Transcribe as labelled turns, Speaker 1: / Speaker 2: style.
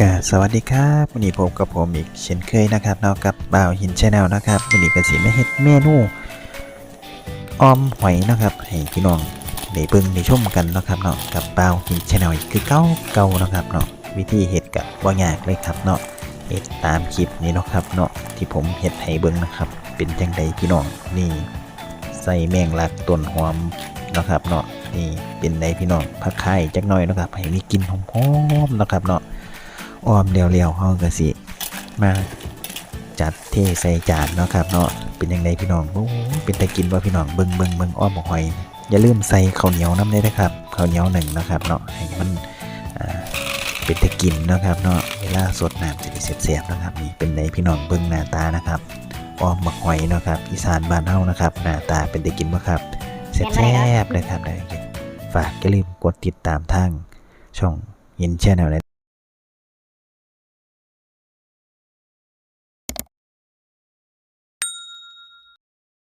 Speaker 1: กาสวัสดีครับวันนี้ผมกับผมอีกเช่นเคยนะครับเนาะกับบ่าวหินชาแนลนะครับวันนี้ก็สิมาเฮ็ดเมนูออมหอยนะครับให้พี่น้องได้เบิ่งได้ชมกันนะครับเนาะกับบ่าวหินชาแนลคือเก่าเก่านะครับเนาะวิธีเฮ็ดก็บ่ยากเลยครับเนาะเฮ็ดตามคลิปนี้นะครับเนาะที่ผมเฮ็ดให้เบิ่งนะครับ เป็นจังใดพี่น้องนี่ ใส่แมงลักต้นหอมนะครับเนาะนี่เป็นไดพี่น้องผักไข่จักหน่อยนะครับให้มีกลิ่นหอมๆนะครับเนาะ อ้อมเรียวๆเฮาก็สิ มาจัดเทใส่จานเนาะครับเนาะเป็นยังไงพี่น้องโอ้เป็นตะกินว่าพี่น้องเบิ่งเบิ่งเบิ่งอ้อมหอย อย่าลืมใส่ข้าวเหนียวน้ำได้นะครับข้าวเหนียวหนึ่งนะครับเนาะให้มันเป็นตะกินเนาะครับเนาะเวลาสดน้ำจะได้เสียบๆนะครับนี่เป็นไงพี่น้องเบิ่งหน้าตานะครับอ้อมหมกหอยเนาะครับอีสานบ้านเฮานะครับหน้าตาเป็นตะกินบ่ครับแซ่บๆนะครับได้ฝากอย่าลืมกดติดตามทางช่องยินแชนแนล